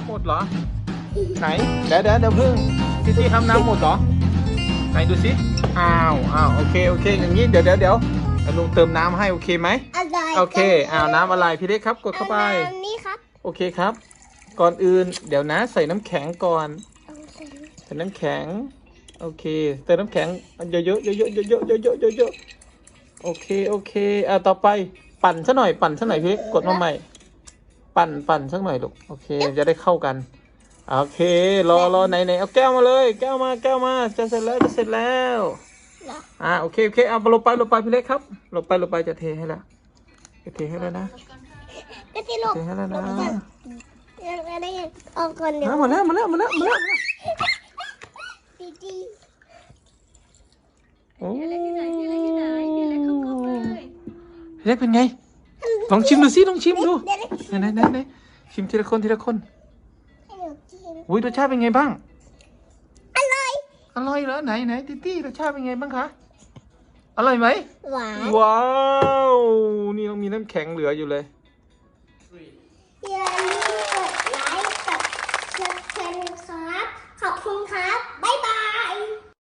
ำหมดเหรอ ไหน เดี๋ยวเดี๋ยวเดี๋ยวพึ่งพี่ตี้ทำน้ำหมดเหรอ ไหนดูสิ อ้าวอ้าวโอเคโอเค อย่างนี้เดี๋ยวเดี๋ยวเดี๋ยวเดี๋ยวลุงเติมน้ำให้โอเคไหมอะไรโอเคอ้าวน้ำอะไรพี่เล็กครับกดเข้าไปอันนี้ครับ โอเคครับ ก่อนอื่นเดี๋ยวนะใส่น้ำแข็งก่อนเอาใส่ใส่น้ำแข็ง โอเคเติมน้ำแข็งเยอะๆเยอะๆเยอะๆเยอะๆเยอะๆเยอะๆโอเคโอเคอะต่อไปปั่นซะหน่อยปั่นซะหน่อยพี่กดมาใหม่ ปั่นปั่นสักหน่อยลูกโอเคจะได้เข้ากัน โอเค รอรอไหนไหนเอาแก้วมาเลย แก้วมาแก้วมาจะเสร็จแล้วจะเสร็จแล้วเหรออ่าโอเคโอเคเอาลงไปลงไปพี่เล็กครับลงไปลงไปจะเทให้แล้วจะเทให้แล้วนะก็ที่ลูกเทให้แล้วนะยังไม่ได้ออกก่อนเดี๋ยวอะหมดแล้วหมดแล้วหมดแล้วหมดแล้วดีดีโอ้พี่เล็กที่ไหนพี่เล็กที่ไหนพี่เล็กเข้าเข้าเลยพี่เล็กเป็นไง ลองชิมดูสิลองชิมดูเดี๋ยวนะไหนไหนไหนไหนชิมทีละคนทีละคนให้หนูกินอุ้ยรสชาติเป็นไงบ้าง อร่อยอร่อยเหรอไหนไหนติตี้รสชาติเป็นไงบ้างคะอร่อยไหมหวาน ว้าว นี่ยังมีน้ำแข็งเหลืออยู่เลยอย่า